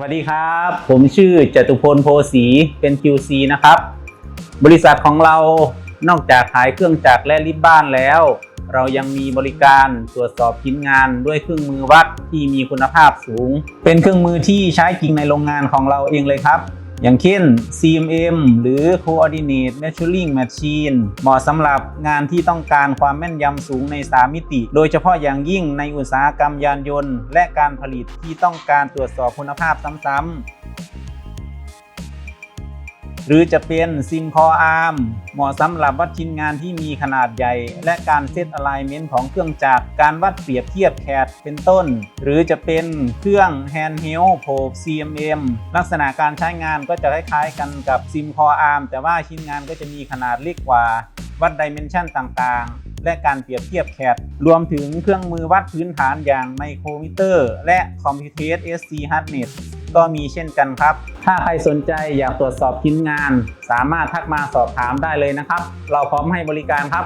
วัสดีครับ ผมชื่อจตุพลโพสีเป็น QC นะครับ บริษัทของเรานอกจากขายเครื่องจักรและริบบ้านแล้ว เรายังมีบริการตรวจสอบชิ้นงานด้วยเครื่องมือวัดที่มีคุณภาพสูง เป็นเครื่องมือที่ใช้จริงในโรงงานของเราเองเลยครับ อย่างเช่น CMM หรือ Coordinate Measuring Machine เหมาะสำหรับงานที่ต้องการความแม่นยำสูงใน 3 มิติ โดยเฉพาะอย่างยิ่งในอุตสาหกรรมยานยนต์ และการผลิตที่ต้องการตรวจสอบคุณภาพซ้ำๆ หรือจะเป็นซิมคออาร์มเหมาะสำหรับวัดชิ้นงานที่มีขนาดใหญ่ และการเซตอะไลเมนต์ของเครื่องจักรการวัดเปรียบเทียบแคดเป็นต้น หรือจะเป็นเครื่องแฮนด์เฮลโ o CMM ลักษณะการใช้งานก็จะคล้ายๆกันกับซิมคออาร์มแต่ว่าชิ้นงานก็จะมีขนาดเล็กกว่าวัดดิเมนชันต่างๆ และการเปรียบเทียบแคดรวมถึงเครื่องมือวัดพื้นฐานอย่างไมโครมิเตอร์ และคอมพิวเตอร์ SC Hardness ก็มีเช่นกันครับ ถ้าใครสนใจอยากตรวจสอบชิ้นงาน สามารถทักมาสอบถามได้เลยนะครับ เราพร้อมให้บริการครับ